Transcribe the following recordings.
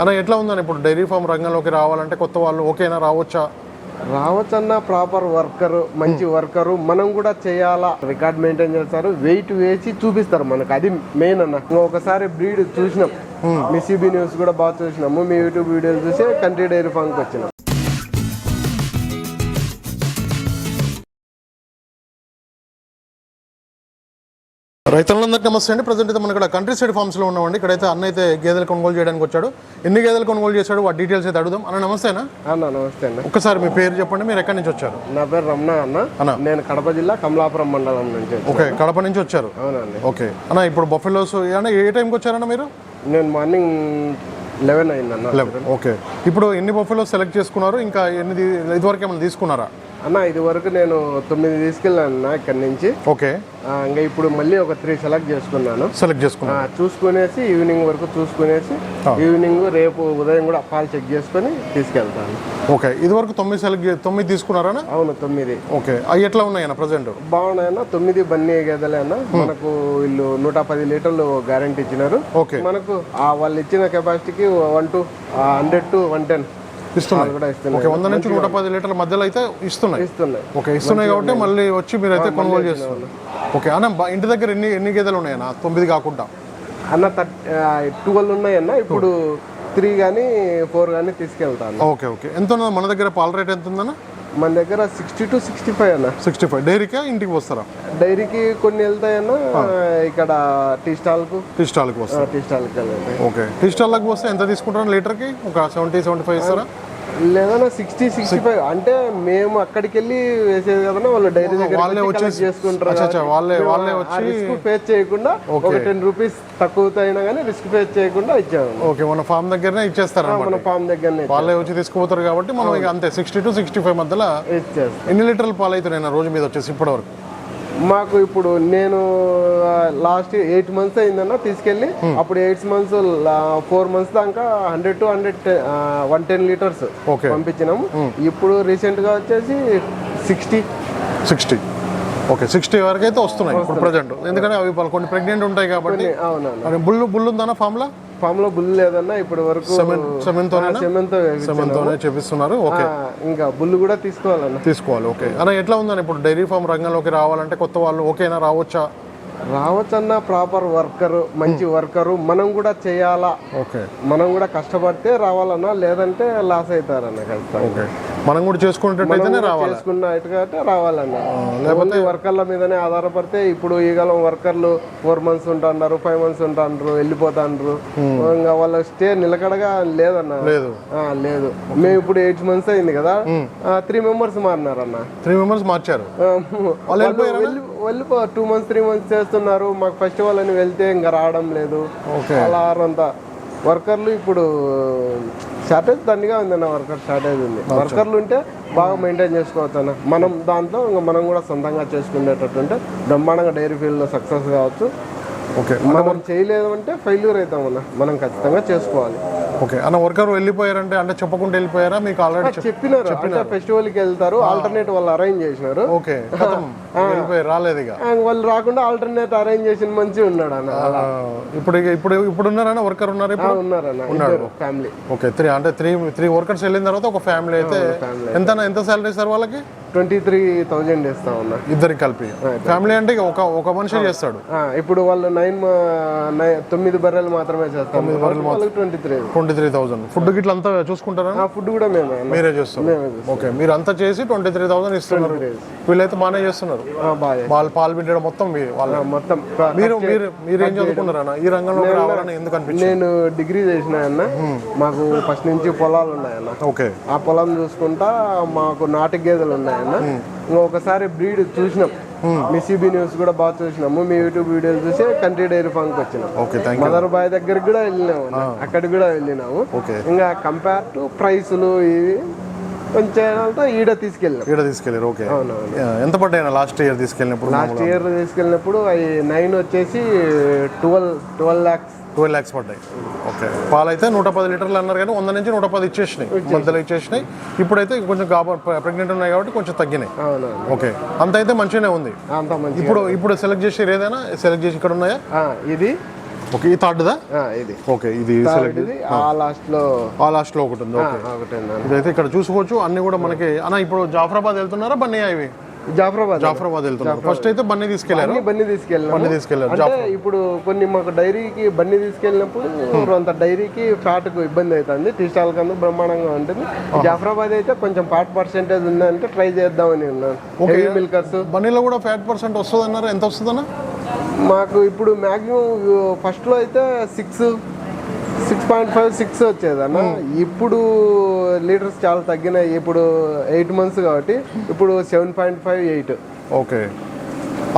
అన్న ఎట్లా ఉందని ఇప్పుడు డైరీ ఫామ్ రంగంలోకి రావాలంటే కొత్త వాళ్ళు ఓకేనా రావచ్చా? రావచ్చన్న ప్రాపర్ వర్కర్ మంచి వర్కరు మనం కూడా చేయాలా? రికార్డ్ మెయింటైన్ చేస్తారు వెయిట్ వేసి చూపిస్తారు మనకు అది మెయిన్ అన్న. ఒకసారి బ్రీడ్ చూసినాం. మీ సిబి న్యూస్ కూడా బాగా చూసినాము మీ యూట్యూబ్ వీడియోలు చూసి కంట్రీ డైరీ ఫామ్కి వచ్చినాం. రైతులందరికీ నమస్తే అండి. ప్రజెంట్ అయితే మన ఇక్కడ కంట్రీ సైడ్ ఫార్మ్స్లో ఉన్నామండి. ఇక్కడైతే అన్న అయితే గేదెలు కొనుగోలు చేయడానికి వచ్చాడు. ఎన్ని గేదెలు కొనుగోలు చేశాడు? వాటి డీటెయిల్స్ అయితే అడుగుదాం. అన్న నమస్తేనా అన్న. నమస్తే అన్న ఒక్కసారి మీ పేరు చెప్పండి. మీరు ఎక్కడి నుంచి వచ్చారు? నా పేరు రమణ అన్న. అన్న. నేను కడప జిల్లా కమలాపురం మండలం నుంచి. ఓకే కడప నుంచి వచ్చారు. అవునండి. ఓకే. అన్న ఇప్పుడు బఫెలోస్ అన్న ఏ టైంకి వచ్చారన్న మీరు? నేను మార్నింగ్ లెవెన్ అయిందన్న. లెవెన్. ఓకే. ఇప్పుడు ఎన్ని బఫెలోస్ సెలెక్ట్ చేసుకున్నారు? ఇంకా ఎన్ని ఇదివరకు ఏమైనా తీసుకున్నారా? అన్న ఇది వరకు నేను తొమ్మిది తీసుకెళ్ళాను అన్న ఇక్కడి నుంచి. ఓకే. ఇంకా ఇప్పుడు మళ్ళీ ఒక త్రీ సెలెక్ట్ చేసుకున్నాను. సెలెక్ట్ చేసుకున్నారు ఆ, చూసుకునేసి ఈవినింగ్ వరకు చూసుకునేసి ఈవినింగ్ రేపు ఉదయం కూడా పాలు చెక్ చేసుకొని తీసుకెళ్తాను. ఓకే. ఇదివరకు తొమ్మిది సెలెక్ట్ తొమ్మిది తీసుకున్నారా అవును తొమ్మిది. ఓకే. అవి ఎట్లా ఉన్నాయన్న ప్రజెంట్? బాగున్నాయన్న తొమ్మిది బన్నీ గేదెలేనా మనకు వీళ్ళు నూట పది లీటర్లు గ్యారంటీ ఇచ్చినారు. ఓకే. మనకు ఆ వాళ్ళు ఇచ్చిన కెపాసిటీకి one to hundred to one ten ఇస్తున్నాయి. కూడా ఇస్తున్నాయి ఓకే వంద నుంచి నూట పది లీటర్ల మధ్యలో అయితే ఇస్తున్నాయి. ఇస్తున్నాయి. ఓకే ఇస్తున్నాయి కాబట్టి మళ్ళీ వచ్చి మీరు అయితే కొనుగోలు చేస్తున్నారు. ఓకే అన్న ఇంటి దగ్గర ఎన్ని ఎన్ని గేదెలు ఉన్నాయన్న తొమ్మిది కాకుండా. అన్న ట్వెల్వ్ ఉన్నాయన్న ఇప్పుడు త్రీ కానీ ఫోర్ కానీ తీసుకెళ్తాను ఓకే ఓకే. ఎంత ఉన్నది? మన దగ్గర పాల రేట్ ఎంత ఉందన్న? మన దగ్గర సిక్స్టీ టు సిక్స్టీ ఫైవ్ అన్న. సిక్స్టీ ఫైవ్ డైరీకా? ఇంటికి వస్తారా డైరీకి కొన్ని వెళ్తాయన్న ఇక్కడ టీ స్టాల్కు. టీ స్టాల్కి వస్తారా టీ స్టాల్కి ఓకే. టీ స్టాల్కి వస్తే ఎంత తీసుకుంటారు? లీటర్కి? ఒక సెవెంటీ సెవెంటీ ఫైవ్ ఇస్తారా? లేదన్నా సిక్స్టీ సిక్స్టీ ఫైవ్. అంటే మేము అక్కడికి వెళ్ళి వేసేది కదన్నా వాళ్ళు డైరీ దగ్గర వాళ్ళే వచ్చేసి చేసుకుంటారు వాళ్ళే వాళ్ళే వచ్చి రిస్క్ ఫేస్ చేయకుండా ఒక టెన్ రూపీస్ తక్కువ అయినా కానీ రిస్క్ ఫేస్ చేయకుండా ఇచ్చాము ఓకే మన ఫామ్ దగ్గరనే ఇచ్చేస్తారు మన ఫామ్ దగ్గరనే వాళ్ళే వచ్చి తీసుకుపోతారు కాబట్టి మనం ఇక అంతే సిక్స్టీ టు సిక్స్టీ ఫైవ్ మధ్యలో ఇచ్చేస్తాం ఎన్ని లీటర్ల పాలు అవుతున్నాయి రోజు మీద వచ్చేసి ఇప్పటి వరకు మాకు ఇప్పుడు నేను లాస్ట్ ఎయిట్ మంత్స్ అయిందన్న తీసుకెళ్ళి అప్పుడు ఎయిట్ మంత్స్ ఫోర్ మంత్స్ దాకా hundred to hundred one ten litres okay పంపించినాము. ఇప్పుడు రీసెంట్గా వచ్చేసి సిక్స్టీ సిక్స్టీ ఓకే సిక్స్టీ వరకు అయితే వస్తున్నాయి ఇప్పుడు ప్రజెంట్ ఎందుకంటే అవి కొన్ని ప్రెగ్నెంట్ ఉంటాయి కాబట్టి అరే బుల్లు బుల్లు ఉందన్న ఫామ్లో ఫామ్లో బుల్ లేదన్న ఇప్పటి వరకు చేపిస్తున్నారు. ఓకే. ఇంకా బుల్ కూడా తీసుకోవాలన్న. తీసుకోవాలి. ఓకే. అన్న ఎట్లా ఉందని ఇప్పుడు డైరీ ఫామ్ రంగంలోకి రావాలంటే కొత్త వాళ్ళు ఓకేనా? రావచ్చా? రావచ్చన్న ప్రాపర్ వర్కర్ మంచి వర్కరు మనం కూడా చేయాలా? ఓకే. మనం కూడా కష్టపడితే రావాలన్నా లేదంటే లాస్ అవుతారన్న ఖచ్చితంగా. మనం కూడా చేసుకునేటట్టయితేనే రావాలి? చేసుకున్నట్టుగా రావాలన్న. లేకపోతే వర్కర్ల మీదనే ఆధారపడితే ఇప్పుడు ఈ కాలం వర్కర్లు ఫోర్ మంత్స్ ఉంటున్నారు ఫైవ్ మంత్స్ ఉంటున్నారు వెళ్ళిపోతాండ్రు. ఇంకా వాళ్ళ స్టే నిలకడగా లేదన్న. లేదు. ఆ, లేదు. మేము ఇప్పుడు ఎయిట్ మంత్స్ అయింది కదా. త్రీ మెంబర్స్ మారినారన్న. త్రీ మెంబర్స్ మార్చారు. వెళ్ళి వెళ్ళిపో టూ మంత్స్ త్రీ మంత్స్ చేస్తున్నారు. మాకు ఫెస్టివల్ అని వెళ్తే ఇంకా రావడం లేదు. ఓకే. అలా అంతా వర్కర్లు ఇప్పుడు షార్టేజ్ దండిగా ఉందన్న వర్కర్ షార్టేజ్ ఉంది. వర్కర్లు ఉంటే బాగా మెయింటైన్ చేసుకోవచ్చు అన్న. మనం దాంట్లో ఇంకా మనం కూడా సొంతంగా చేసుకునేటట్టు ఉంటే బ్రహ్మాండంగా డైరీ ఫీల్డ్లో సక్సెస్ కావచ్చు. ఓకే. మనం చేయలేదు అంటే ఫెయిల్యూర్ అవుతామన్న మనం ఖచ్చితంగా చేసుకోవాలి. ఓకే. అన్న వర్కర్ వెళ్ళిపోయారంటే అంటే చెప్పకుండా వెళ్ళిపోయారా? మీకు ఆల్రెడీ చెప్పినారు. ఫెస్టివల్కి వెళ్తారు ఆల్టర్నేట్ వాళ్ళు అరేంజ్ చేసినారు. ఓకే. రాలేదు ఇక. వాళ్ళు రాకుండా ఆల్టర్నేట్ అరేంజ్ చేసిన మంచి ఉన్నాడు అన్న ఇప్పుడు ఇప్పుడు ఇప్పుడు ఉన్నారన్న వర్కర్ ఉన్నారు ఇప్పుడు? ఉన్నారన్న ఇద్దరు ఫ్యామిలీ ఓకే త్రీ అంటే త్రీ త్రీ వర్కర్స్ వెళ్ళిన తర్వాత ఒక ఫ్యామిలీ అయితే ఎంత ఎంత శాలరీ సార్ వాళ్ళకి? ట్వంటీ త్రీ థౌజండ్ ఇస్తా ఉన్నా ఇద్దరికి కలిపి. ఫ్యామిలీ అంటే ఒక ఒక మనిషి చేస్తాడు. ఇప్పుడు వాళ్ళు నైన్ తొమ్మిది బర్రెలు మాత్రమే చేస్తాం వాళ్ళకి twenty three twenty three thousand food గిట్ల అంతా చూసుకుంటారా ఆ ఫుడ్ కూడా మేమే. మీరే చేస్తారు. ఓకే మీరు అంతా చేసి ట్వంటీ త్రీ థౌసండ్ ఇస్తున్నారు వీళ్ళైతే బాగానే చేస్తున్నారు. వాళ్ళు పాలు మొత్తం వాళ్ళ మొత్తం. మీరు మీరు మీరు ఏం చదువుకున్నారన్న? ఈ రంగంలో రావాలని ఎందుకు అనిపించింది? నేను డిగ్రీ చేసిన అన్న. మాకు ఫస్ట్ నుంచి పొలాలు ఉన్నాయన్న. ఓకే. ఆ పొలం చూసుకుంటా మాకు నాటు గేదెలు ఉన్నాయన్న. ఇంకా ఒకసారి బ్రీడ్ చూసినాం. మీ సిబి న్యూస్ కూడా బాగా చూసినాము. మీ యూట్యూబ్ వీడియోలు చూసి కంట్రీ డైరీ ఫామ్కి వచ్చినాం. ఓకే థ్యాంక్ మదర్ బాయ్ దగ్గరికి కూడా వెళ్ళినాము. అక్కడికి కూడా వెళ్ళినాము. ఓకే. ఇంకా కంపేర్ టు ప్రైసులు ఇవి కొంచెం ఈడ తీసుకెళ్ళాం. ఇక్కడ తీసుకెళ్ళారు ఓకే. ఎంత పడ్డాయి లాస్ట్ ఇయర్ తీసుకెళ్ళినప్పుడు లాస్ట్ ఇయర్ తీసుకెళ్ళినప్పుడు అవి నైన్ వచ్చేసి twelve twelve lakhs twelve lakhs పడ్డాయి. ఓకే. పాలు అయితే నూట పది లీటర్లు అన్నారు కానీ వంద నుంచి నూట పది ఇచ్చేసినాయి. మధ్యలో ఇచ్చేసినాయి. ఇప్పుడైతే కొంచెం గాబ ప్రెగ్నెంట్ ఉన్నాయి కాబట్టి కొంచెం తగ్గినాయి. ఓకే. అంత అయితే మంచిగానే ఉంది. అంత మంచి ఇప్పుడు ఇప్పుడు సెలెక్ట్ చేసి ఏదైనా? సెలెక్ట్ చేసి ఇక్కడ ఉన్నాయా? ఇది ఓకే ఈ థర్డ్దా ఇది. ఓకే ఇది ఆ. లాస్ట్లో ఆ లాస్ట్లో ఒకటి ఉంది ఓకే. ఇదైతే ఇక్కడ చూసుకోవచ్చు అన్ని కూడా మనకి అన్న ఇప్పుడు జాఫరాబాద్ వెళ్తున్నారా బన్నీ ఇవి జాఫరాబాద్. జాఫరాబాద్ వెళ్తున్నారు ఫస్ట్ అయితే బన్నీ తీసుకెళ్ళారు? అన్ని బండి తీసుకెళ్ళినాము. బండి తీసుకెళ్ళారు అంటే ఇప్పుడు కొన్ని మాకు డైరీకి బండి తీసుకెళ్ళినప్పుడు అంత డైరీకి ఫ్యాట్కు ఇబ్బంది అవుతుంది. టీ స్టాల్ కందుకు బ్రహ్మాండంగా ఉంటుంది. జాఫరాబాద్ అయితే కొంచెం ఫ్యాట్ పర్సెంటేజ్ ఉందంటే ట్రై చేద్దామని ఉన్నాను. మిల్కర్స్ బన్నీలో కూడా ఫ్యాట్ పర్సెంట్ వస్తుంది అన్నారు ఎంత వస్తుందన్న? మాకు ఇప్పుడు మ్యాక్సిమం ఫస్ట్లో అయితే six six point five six వచ్చేదన్న. ఇప్పుడు లీటర్స్ చాలా తగ్గినాయి. ఇప్పుడు ఎయిట్ మంత్స్ కాబట్టి ఇప్పుడు seven point five eight okay.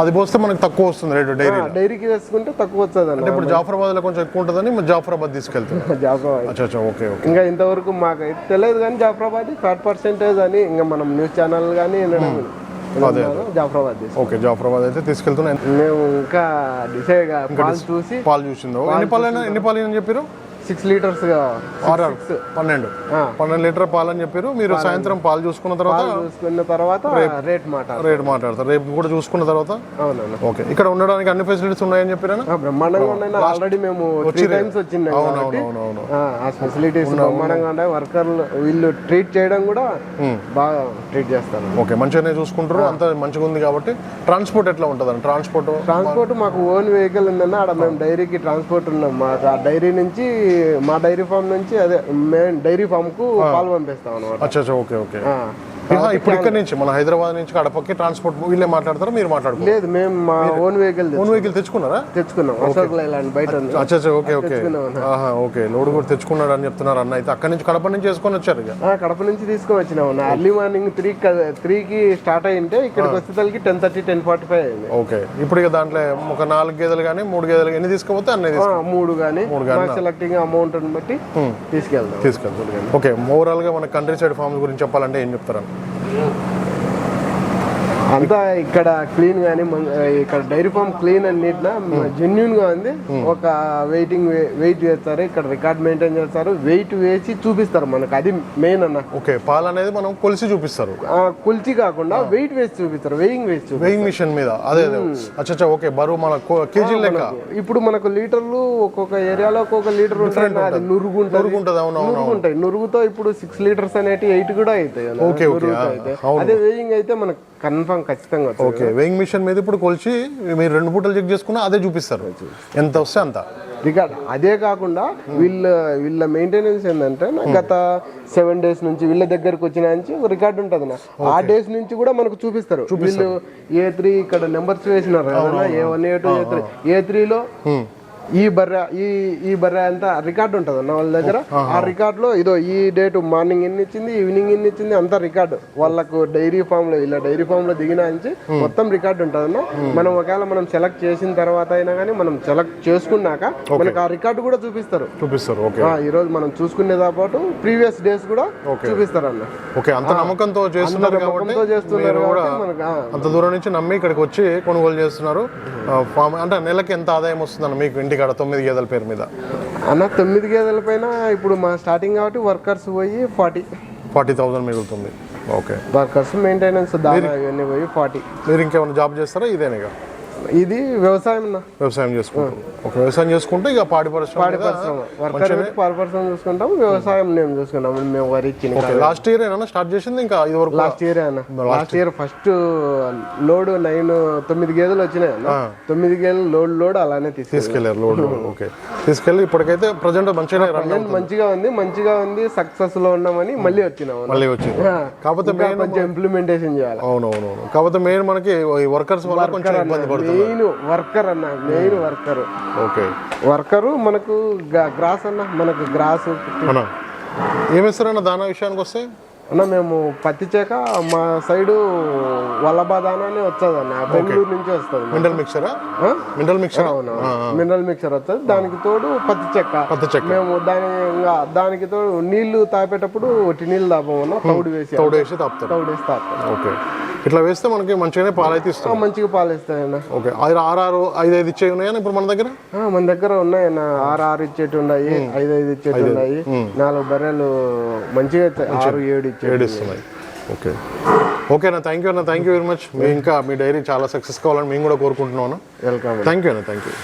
అది పోస్తే మనకి తక్కువ వస్తుంది రేటు డైరీ డైరీకి వేసుకుంటే తక్కువ వచ్చేదన్న అంటే ఇప్పుడు జాఫరాబాద్లో కొంచెం ఎక్కువ ఉంటుందని జాఫరాబాద్ తీసుకెళ్తారు. జాఫరాబాద్. Okay okay. ఇంకా ఇంతవరకు మాకు తెలియదు కానీ జాఫరాబాద్ ఫ్యాట్ పర్సెంటేజ్ అని ఇంకా మనం న్యూస్ ఛానల్ కానీ వినడం జాఫరాబాద్ ఓకే జాఫరాబాద్ అయితే తీసుకెళ్తున్నాయి మేము ఇంకా డిసైడ్ పాలు చూసి పాలు చూసిందో? ఎన్ని పాలు అయినా ఎన్ని పాలు అని చెప్పారు సిక్స్ లీటర్స్గా ఆరు ఆరు. పన్నెండు. పన్నెండు లీటర్ పాలు అని చెప్పారు. మీరు సాయంత్రం పాలు చూసుకున్న తర్వాత చూసుకున్న తర్వాత రేట్ మాట రేట్ మాట్లాడతారు. రేపు కూడా చూసుకున్న తర్వాత? అవునన్నా ఓకే. ఇక్కడ ఉండడానికి అన్ని ఫెసిలిటీస్ ఉన్నాయని చెప్పారా బ్రహ్మాండంగా ఉన్నాయి. ఆల్రెడీ మేము త్రీ టైమ్స్ వచ్చింది అవునవును ఆ ఫెసిలిటీస్ బ్రహ్మాండంగా ఉన్నాయి. వర్కర్లు వీళ్ళు ట్రీట్ చేయడం కూడా బాగా ట్రీట్ చేస్తారు. ఓకే. మంచిగానే చూసుకుంటారు. అంత మంచిగా ఉంది కాబట్టి ట్రాన్స్పోర్ట్ ఎట్లా ఉంటుంది ట్రాన్స్పోర్ట్ ట్రాన్స్పోర్ట్ మాకు ఓన్ వెహికల్ ఉందన్న ఆడ మేము డైరీకి ట్రాన్స్పోర్ట్ ఉన్నాం. మాకు ఆ డైరీ నుంచి మా డైరీ ఫామ్ నుంచి అదే మేము డైరీ ఫామ్కు పాలు పంపిస్తాం అనమాట ఓకే ఓకే. ఇప్పుడు ఇక్కడ నుంచి మన హైదరాబాద్ నుంచి కడపకి ట్రాన్స్పోర్ట్ వీళ్ళే మాట్లాడతారా? మీరు మాట్లాడుకో లేదు మేము మా ఓన్ వెహికల్ ఓన్ వెహికల్ తెచ్చుకున్నారా? తెచ్చుకున్నాం. అశోక్ లైలాండ్ బయట అచ్చా ఓకే ఓకే. ఆహా ఓకే. లోడ్ కూడా తెచ్చుకున్నాడు అని చెప్తున్నారు అన్న అయితే. అక్కడి నుంచి కడప నుంచి చేసుకొని వచ్చారు కడప నుంచి తీసుకొని వచ్చినాం అర్లీ మార్నింగ్ త్రీ త్రీకి స్టార్ట్ అయింటే ఇక్కడికి వచ్చేసరికి ten thirty ten forty five అయింది. ఓకే. ఇప్పుడు ఇక దాంట్లో ఒక నాలుగు గేదెలు కానీ మూడు గేదెలు ఎన్ని తీసుకుపోతే అన్నీ ఆ, మూడు కానీ. మా సెలెక్టింగ్ అమౌంట్ బట్టి తీసుకెళ్తాం తీసుకెళ్తారు ఓకే. ఓవరాల్గా మన కంట్రీ సైడ్ ఫార్మ్స్ గురించి చెప్పాలంటే ఏం Yeah. అంతా ఇక్కడ క్లీన్ గానీ ఇక్కడ dairy farm clean and neat జెన్యున్గా ఉంది. ఒక వెయిటింగ్ వెయిట్ చేస్తారు. ఇక్కడ రికార్డ్ మెయింటైన్ చేస్తారు. వెయిట్ వేసి చూపిస్తారు మనకు. అది మెయిన్ అన్న. ఓకే పాలు అనేది మనం కొలిసి చూపిస్తారు. కొలిచి కాకుండా వెయిట్ వేసి చూపిస్తారు. వెయింగ్ వేసి వెయింగ్ మిషన్ మీద. అదే అచ్చా ఓకే బరువు మన కేజీ లెక్క. ఇప్పుడు మనకు లీటర్లు ఒక్కొక్క ఏరియాలో ఒక్కొక్క లీటర్ ఉంటాయి నురుగు నూరుగు ఉంటాయి నురుగుతో ఇప్పుడు సిక్స్ లీటర్స్ అనేటి ఎయిట్ కూడా అవుతాయి. అదే వేయింగ్ అయితే మనకు కన్ఫర్మ్ ఖచ్చితంగా. ఓకే వెయింగ్ మిషన్ మీద ఇప్పుడు కొలిచి మీరు రెండు పూటలు చెక్ చేసుకున్నా అదే చూపిస్తారు. ఎంత వస్తే అంత. రికార్డ్ అదే కాకుండా వీళ్ళ వీళ్ళ మెయింటెనెన్స్ ఏంటంటే గత సెవెన్ డేస్ నుంచి వీళ్ళ దగ్గరకు వచ్చిన నుంచి ఒక రికార్డ్ ఉంటుంది నా. ఆ డేస్ నుంచి కూడా మనకు చూపిస్తారు. వీళ్ళు ఏ త్రీ ఇక్కడ నెంబర్స్ వేసినారు A one A two A three. A త్రీలో ఈ బర్రె ఈ ఈ బర్రె అంతా రికార్డు ఉంటుంది అన్న వాళ్ళ దగ్గర? ఆ రికార్డ్లో ఇదో ఈ డేట్ మార్నింగ్ ఎన్ని ఇచ్చింది ఈవినింగ్ ఎన్ని ఇచ్చింది అంతా రికార్డు. వాళ్ళకు డైరీ ఫామ్లో ఇలా డైరీ ఫామ్లో దిగిన నుంచి మొత్తం రికార్డు ఉంటుంది అన్న మనం ఒకవేళ మనం సెలెక్ట్ చేసిన తర్వాత అయినా కానీ మనం సెలెక్ట్ చేసుకున్నాక మనకు ఆ రికార్డు కూడా చూపిస్తారు. చూపిస్తారు ఈ రోజు మనం చూసుకునేదా పాటు ప్రీవియస్ డేస్ కూడా చూపిస్తారు అన్న ఓకే అంత నమ్మకంతో చేస్తున్నారు నమ్మకంతో చేస్తున్నారు అంత దూరం నుంచి నమ్మి ఇక్కడికి వచ్చి కొనుగోలు చేస్తున్నారు. ఫామ్ అంటే నెలకి ఎంత ఆదాయం వస్తుందన్న మీకు ఇంటికాడ తొమ్మిది గేదెల పేరు మీద. అన్న తొమ్మిది గేదెల పైన ఇప్పుడు మా స్టార్టింగ్ కాబట్టి వర్కర్స్ పోయి ఫార్టీ. ఫార్టీ థౌసండ్ మిగులుతుంది. ఓకే. వర్కర్స్ మెయింటెనెన్స్ దాదా ఇవన్నీ పోయి ఫార్టీ. మీరు ఇంకేమైనా జాబ్ చేస్తారా? ఇదేనా ఇక ఇది వ్యవసాయం వ్యవసాయం చేసుకుంటారు ఒక వ్యవసాయం చేసుకుంటే ఇక పాడి పరిశ్రమ పాడి పరిశ్రమ వర్కర్ పాడి పరిశ్రమ చూసుకుంటాం వ్యవసాయం మేము చూసుకుంటాం మేము వరి లాస్ట్ ఇయర్ ఏమన్నా స్టార్ట్ చేసింది ఇంకా ఇది వరకు? లాస్ట్ ఇయర్ అన్న last year. First load nine తొమ్మిది గేదెలు వచ్చినాయి తొమ్మిది గేదెలు లోడ్ లోడ్ అలానే తీసుకెళ్ళి తీసుకెళ్ళారు లోడ్ ఓకే. తీసుకెళ్ళి ఇప్పటికైతే ప్రజెంట్ మంచిగానే రన్ మంచిగా ఉంది మంచిగా ఉంది సక్సెస్లో ఉన్నామని మళ్ళీ వచ్చినాం. మళ్ళీ వచ్చింది. కాకపోతే కొంచెం ఇంప్లిమెంటేషన్ చేయాలి. అవునవునవును. కాకపోతే మెయిన్ మనకి వర్కర్స్ వల్ల కొంచెం ఇబ్బంది పడుతుంది. మెయిన్ వర్కర్ అన్న మెయిన్ వర్కర్. ఓకే. వర్కరు మనకు గ్రాస్ అన్న మనకు గ్రాస్ అన్న ఏమిస్తారన్న దానా విషయానికి వస్తే? అన్న మేము పత్తి చేక మా సైడు వల్లబాదాన అని వస్తుంది అన్న బెంగళూరు నుంచి వస్తుంది. మినరల్ మిక్చరా మినరల్ మిక్చర్ మినరల్ మిక్చర్ వస్తుంది. దానికి తోడు పత్తి చెక్క. పత్తి చెక్క. మేము దాని దానికి తోడు నీళ్ళు తాపేటప్పుడు ఒట్టి నీళ్ళు తాపమన్నా తౌడు వేసి తోడు వేసి తాపుతారు. తౌడు వేసి తాపుతాం ఓకే. ఇట్లా వేస్తే మనకి మంచిగానే పాలైతే ఇస్తాం. మంచిగా పాలు ఇస్తాయన్న ఓకే. ఆరు ఆరు ఆరు ఐదు ఐదు ఇచ్చేవి ఉన్నాయా ఇప్పుడు మన దగ్గర? మన దగ్గర ఉన్నాయన్న ఆరు ఆరు ఇచ్చేటి ఉన్నాయి ఐదు ఐదు ఇచ్చేటి ఉన్నాయి. నాలుగు బర్రెలు మంచిగా. ఆరు ఏడు ఏడు ఇస్తున్నాయి. ఓకే. ఓకే అన్న థ్యాంక్ యూ అన్న. థ్యాంక్ యూ వెరీ మచ్ మీ ఇంకా మీ డైరీ చాలా సక్సెస్ కావాలని మేము కూడా కోరుకుంటున్నాను వెల్కమ్ థ్యాంక్ యూ అన్న థ్యాంక్ యూ